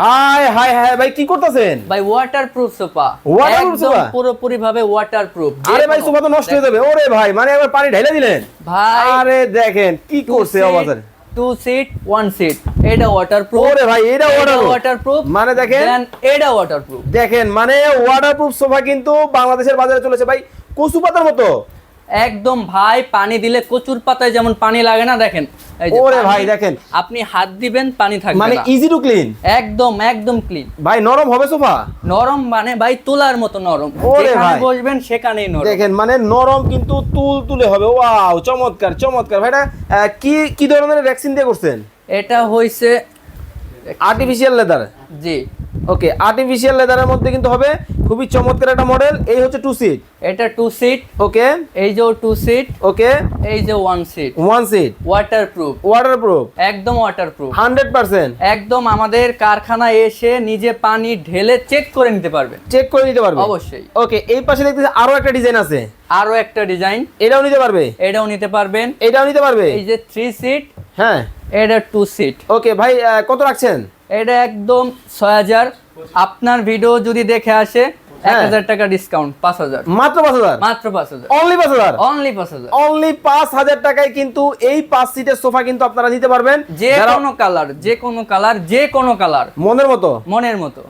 High high high ভাই কি করতেছেন? ভাই ওয়াটারপ্রুফ সোফা Waterproof sofa? পুরোপুরি ভাবে ওয়াটারপ্রুফ আরে ভাই সোফা তো নষ্ট হয়ে যাবে। ওরে ভাই মানে একবার পানি ঢেলে দিলেন? ভাই আরে দেখেন কি করছে টু সিট ওয়ান সিট এটা ওয়াটারপ্রুফ ওরে ভাই এটা ওয়াটারপ্রুফ মানে দেখেন? এটা ওয়াটারপ্রুফ দেখেন মানে ওয়াটারপ্রুফ সোফা কিন্তু বাংলাদেশের বাজারে চলেছে ভাই কচু পাতার মতো। একদম ভাই পানি দিলে কচুর পাতায় যেমন পানি লাগে না দেখেন। ওরে ভাই দেখেন। আপনি হাত দিবেন পানি থাকবে মানে ইজি টু ক্লিন একদম একদম ক্লিন ভাই নরম হবে সোফা? নরম মানে ভাই তোলার মতো নরম। ওরে ভাই। বসবেন সেখানেই নরম। দেখেন মানে নরম কিন্তু তুল তুলে হবে। ওয়াও চমৎকার চমৎকার। ভাইটা কি কি ধরনের ভ্যাকসিন দিয়ে করছেন? এটা হইছে আর্টিফিশিয়াল লেদার জি। ওকে আর্টিফিশিয়াল লেদারের মধ্যে কিন্তু হবে খুবই চমৎকার একটা মডেল এই হচ্ছে টু সিট এটা টু সিট ওকে এই যে টু সিট ওকে এই যে one seat one seat waterproof waterproof একদম ওয়াটারপ্রুফ হান্ড্রেড পার্সেন্ট একদম আমাদের কারখানায় এসে নিজে পানি ঢেলে চেক করে নিতে পারবে। চেক করে নিতে পারবে। অবশ্যই। ওকে এই পাশে দেখতেছি আরও একটা ডিজাইন আছে। আরও একটা ডিজাইন এটাও নিতে পারবে? এটাও নিতে পারবেন। এটাও নিতে পারবে? এই যে থ্রি সিট হ্যাঁ। এটা টু সিট ওকে ভাই কত রাখছেন? এটা একদম ছয় হাজার। আপনার ভিডিও যদি দেখে আসে এক হ্যাঁ। হাজার টাকা ডিসকাউন্ট পাঁচ হাজার। মাত্র পাঁচ হাজার? মাত্র পাঁচ হাজার। অনলি পাঁচ হাজার? অনলি পাঁচ হাজার। অনলি পাঁচ হাজার টাকায় কিন্তু এই পাঁচ সিটের সোফা কিন্তু আপনারা নিতে পারবেন। যে কোনো কালার যে কোনো কালার যে কোনো কালার। মনের মতো? মনের মতো।